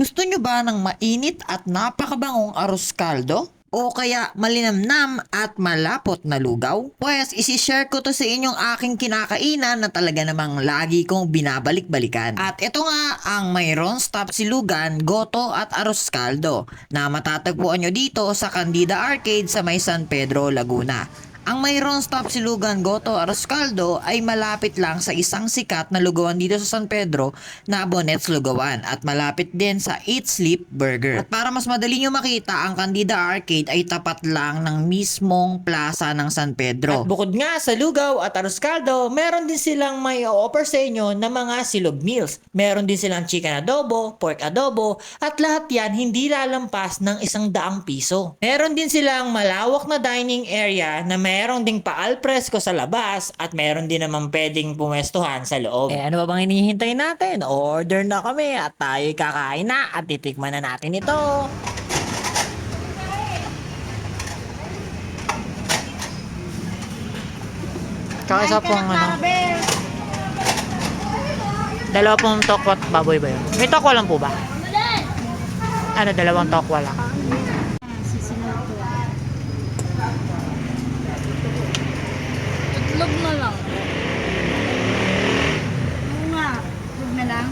Gusto nyo ba ng mainit at napakabangong arroz caldo? O kaya malinamnam at malapot na lugaw? Pues isishare ko to sa inyong aking kinakainan na talaga namang lagi kong binabalik-balikan. At ito nga ang mayroon stop silugan, goto at arroz caldo na matatagpuan nyo dito sa Candida Arcade sa may San Pedro, Laguna. Ang mayroon stop silugan Goto Arroz Caldo ay malapit lang sa isang sikat na lugawan dito sa San Pedro na Bonets Lugawan at malapit din sa Eat Sleep Burger. At para mas madali nyo makita, ang Candida Arcade ay tapat lang ng mismong plaza ng San Pedro. At bukod nga sa lugaw at arroz caldo, meron din silang may offer sa inyo na mga silog meals. Meron din silang chicken adobo, pork adobo, at lahat yan hindi lalampas ng isang daang piso. Meron din silang malawak na dining area na meron ding pa fresco sa labas at meron din naman pwedeng pumwestuhan sa loob. Eh ano ba bang hinihintay natin? Order na kami at tayo'y kakain na at titikman na natin ito. Tsaka isa pong ano. Dalawa pong tokwat baboy ba yun? May tokwa lang po ba? Ano, dalawang tokwa lang. Na lang. Oo. Itlog na lang.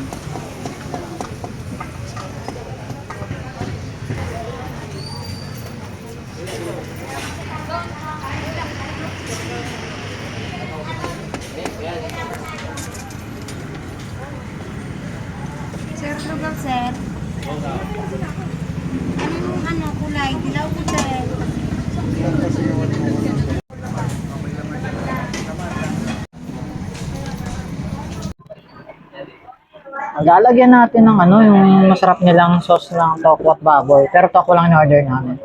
Sir, lugaw, sir. Anong ano, kulay? Dilaw ko, sir. Lalagyan natin ng ano, yung masarap nilang sauce ng tokwat baboy. Pero tokwa lang in-order namin.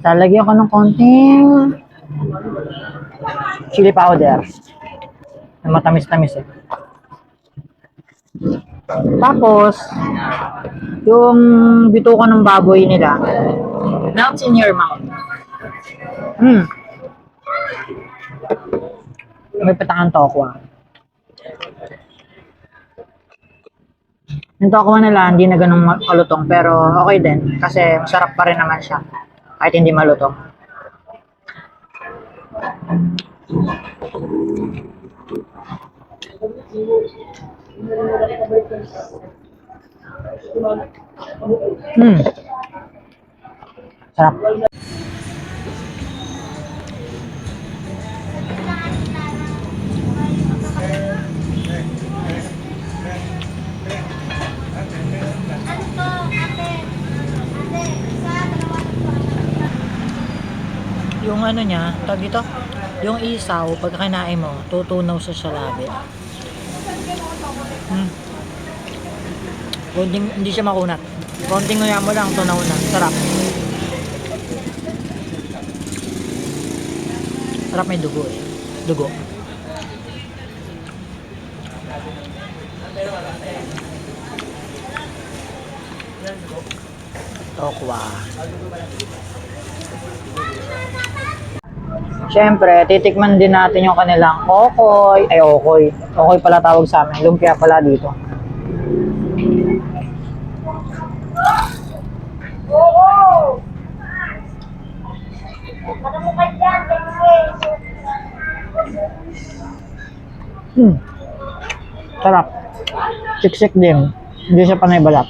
Lalagyan ko ng konting chili powder. Na matamis-tamis eh. Tapos, yung bituka ng baboy nila, melts in your mouth. Hmm. May patangan tokwa. Yung tokwa nila, hindi na ganun ma- malutong, pero okay din. Kasi masarap pa rin naman siya. Kahit hindi malutong. Hmm. Sarap. Yung ano niya, tag ito, yung isaw, pag kinain mo, tutunaw sa salabi. Hmm. Konting, hindi siya makunat. Konting nguya mo lang, tunaw na. Sarap. Sarap may dugo eh. Dugo. Tokwa. Siyempre, titikman din natin yung kanilang okoy. Ay, okoy. Okoy pala tawag sa amin. Lumpia pala dito. Hmm. Sarap. Siksik din. Hindi siya panay balat.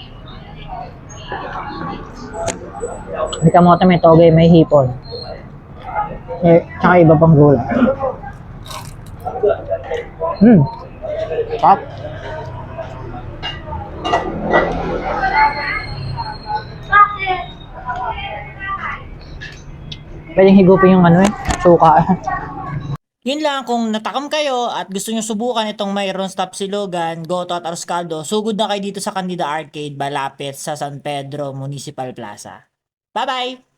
May kamote, may toge, may hipon. Eh, tsaka iba pang gulay. Hmm. Sarap. Pwedeng higupin yung ano eh, suka. Yun lang, kung natakam kayo at gusto nyo subukan itong mayroon stop silogan, goto at arroz caldo, sugod na kayo dito sa Candida Arcade, malapit sa San Pedro Municipal Plaza. Bye-bye!